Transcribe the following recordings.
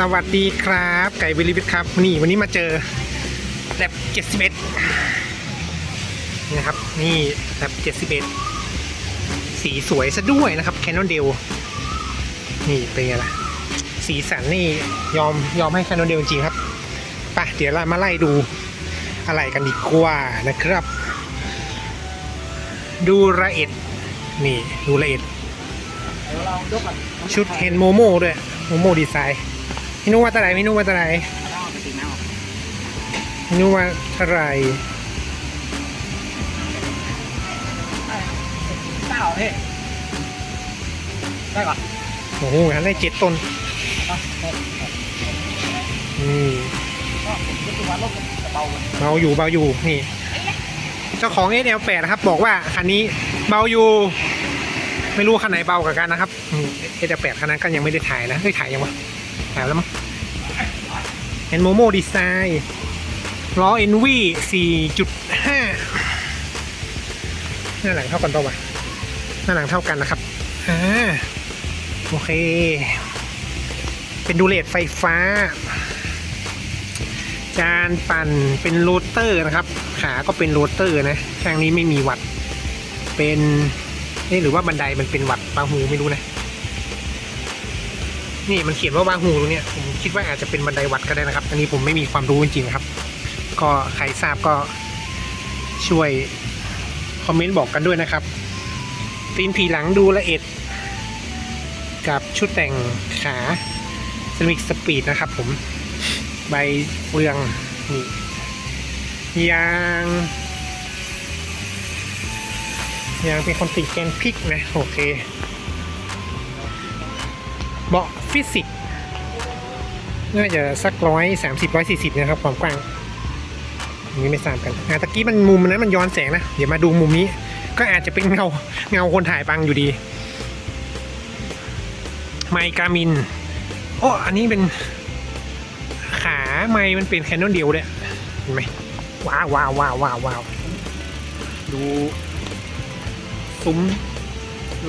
สวัสดีครับ ไก่วิลิวิทครับ นี่วันนี้มาเจอแลบ71นี่นะครับ นี่แลบ71สีสวยซะด้วยนะครับแคนนอนเดลนี่เป็นไงล่ะ สีสันนี่ยอมยอมให้แคนนอนเดลจริงครับปะเดี๋ยวเรามาไล่ดูอะไรกันดีกว่านะครับ ดูละเอียดนี่ ดูละเอียดเดี๋ยวเรายกก่อนชุดเห็นโมโม่ด้วย โมโม่ดีไซน์ พี่นุว่าเท่าไหรพี่นุว่าเท่าไหรเอาไปตีน้ำออกพี่นุว่าเท่าไหรเก้าเฮ้ได้ก่อนโอ้โหงั้นได้เจ็ดต้นเอาเอาอืมก็ผมยกตัวลบจะเบาเลยเบาอยู่เบาอยู่นี่ เจ้าของ SL8 นะครับ บอกว่าคันนี้เบาอยู่ ไม่รู้คันไหนเบากว่ากันนะครับอืม SL8 คันนั้นก็ยังไม่ได้ถ่ายนะได้ยถ่ายยังวะ ถ่ายแล้วมั้งเห็นโมโมดีไซน์ล้อ NV 4.5หน้าหลังเท่ากันตัวะหน้าหลังเท่ากันนะครับอ่าโอเค เป็นดูเลตไฟฟ้า จานปั่นเป็นโรเตอร์นะครับ ขาก็เป็นโรเตอร์นะข้างนี้ไม่มีวัด เป็นเอ๊ะหรือว่าบันไดมันเป็นวัดบาหูไม่รู้นะ นี่มันเขียนว่าบางหูตรงเนี้ยผมคิดว่าอาจจะเป็นบันไดวัดก็ได้นะครับ อันนี้ผมไม่มีความรู้จริงๆครับ ก็ใครทราบก็ช่วยคอมเมนต์บอกกันด้วยนะครับตีนผีหลังดูละเอียดกับชุดแต่งขาสมิกสปีดนะครับผมใบเฟืองนี่ยางยางเป็นคอนติแกนพริกนะ โอเค เบาะฟิสิกส์น่าจะสักร้อยสามสิบร้อยสี่สิบนะครับความกว้างนี้ไม่ทราบกันอะตะกี้มันมุมนั้นมันย้อนแสงนะ เดี๋ยวมาดูมุมนี้ ก็อาจจะเป็นเงาเงาคนถ่ายบังอยู่ดี ไมกามินโอ้อันนี้เป็นขาไมมันเป็นแคนนอนเดียวเลยเห็นไหมว้าวว้าวว้าวว้าววาวดูซุ้ม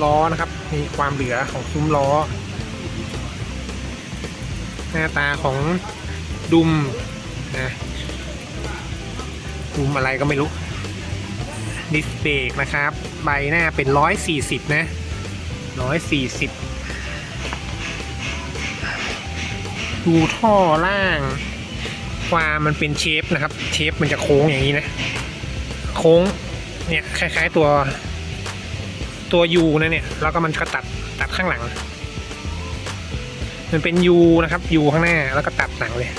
ล้อนะครับมีความเหลือของซุ้มล้อ น้าตาของดุมนะดุมอะไรก็ไม่รู้ดิสเบรกนะครับ ใบหน้าเป็น 140 นะ 140 ดูท่อล่าง ความมันเป็นเชฟนะครับ เชฟมันจะโค้งอย่างนี้นะ โค้งเนี่ยคล้ายๆตัวตัวยูนะเนี่ย แล้วก็มันก็ตัดตัดข้างหลัง มันเป็นยูนะครับยูข้างหน้าแล้วก็ตัดหลังเลย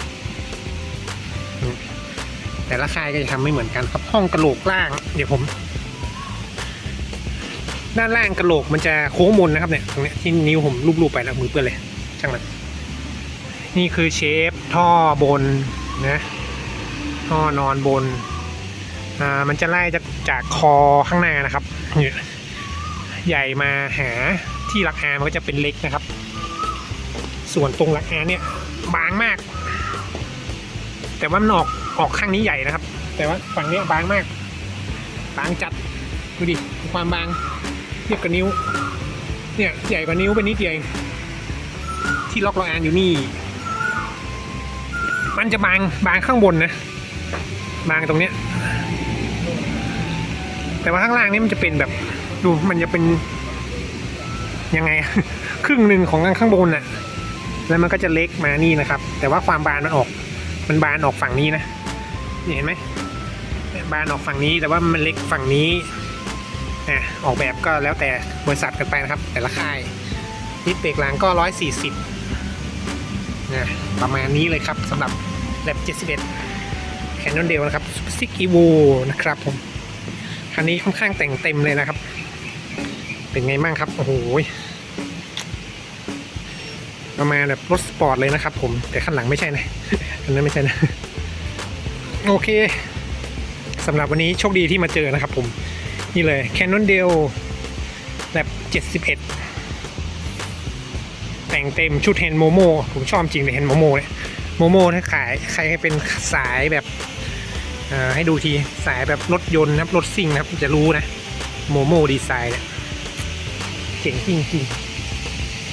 แต่ละค่ายก็จะทำไม่เหมือนกันครับห้องกระโหลกล่าง เดี๋ยวผม ด้านล่างกระโหลกมันจะโค้งมนนะครับเนี่ยตรงนี้ที่นิ้วผมลูบๆไปแล้วมือเปื้อนเลยช่างมันนี่คือเชฟท่อบนนะท่อนอนบนอ่ามันจะไล่จากจากคอข้างหน้านะครับใหญ่มาหาที่หลักอามันก็จะเป็นเล็กนะครับ ส่วนตรงหลักอาเนี่ยบางมาก แต่ว่ามันออกออกข้างนี้ใหญ่นะครับ แต่ว่าฝั่งเนี้ยบางมาก บางจัดดูดิความบางเทียบกับนิ้ว เนี่ยใหญ่กว่านิ้วเป็นนิดเดียวเองที่ล็อกล็อกอานอยู่นี่ มันจะบางบางข้างบนนะ บางตรงเนี้ยแต่ว่าข้างล่างนี่มันจะเป็นแบบดูมันจะเป็นยังไง ครึ่งหนึ่งของข้างบนน่ะ แล้วมันก็จะเล็กมานี่นะครับ แต่ว่าความบานมันออก มันบานออกฝั่งนี้นะนี่เห็นไหมบานออกฝั่งนี้แต่ว่ามันเล็กฝั่งนี้อะออกแบบก็แล้วแต่บริษัทกันไปนะครับ แต่ละค่ายนิดเบรกหลังก็ร้อยสี่สิบนะประมาณนี้เลยครับสำหรับแลบ71 Canon d e l นะครับ Super 6 Evo นะครับผมคันนี้ค่อนข้างแต่งเต็มเลยนะครับ เป็นไงบ้างครับ โอ้โห ประมาณแบบรถสปอร์ตเลยนะครับผมแต่ข้างหลังไม่ใช่นะอันนั้นไม่ใช่นะ โอเคสำหรับวันนี้โชคดีที่มาเจอนะครับผม นี่เลย Canon d e l แบบ71 แต่งเต็มชุดเฮนโมโมผมชอบจริงเลยเฮนโมโมเนี่ยโมโมถ้าขายใครเป็นสายแบบให้ดูทีสายแบบรถยนต์นะครับ รถซิ่งนะครับ จะรู้นะ โมโมดีไซน์เนี่ยเจ๋งจริงๆ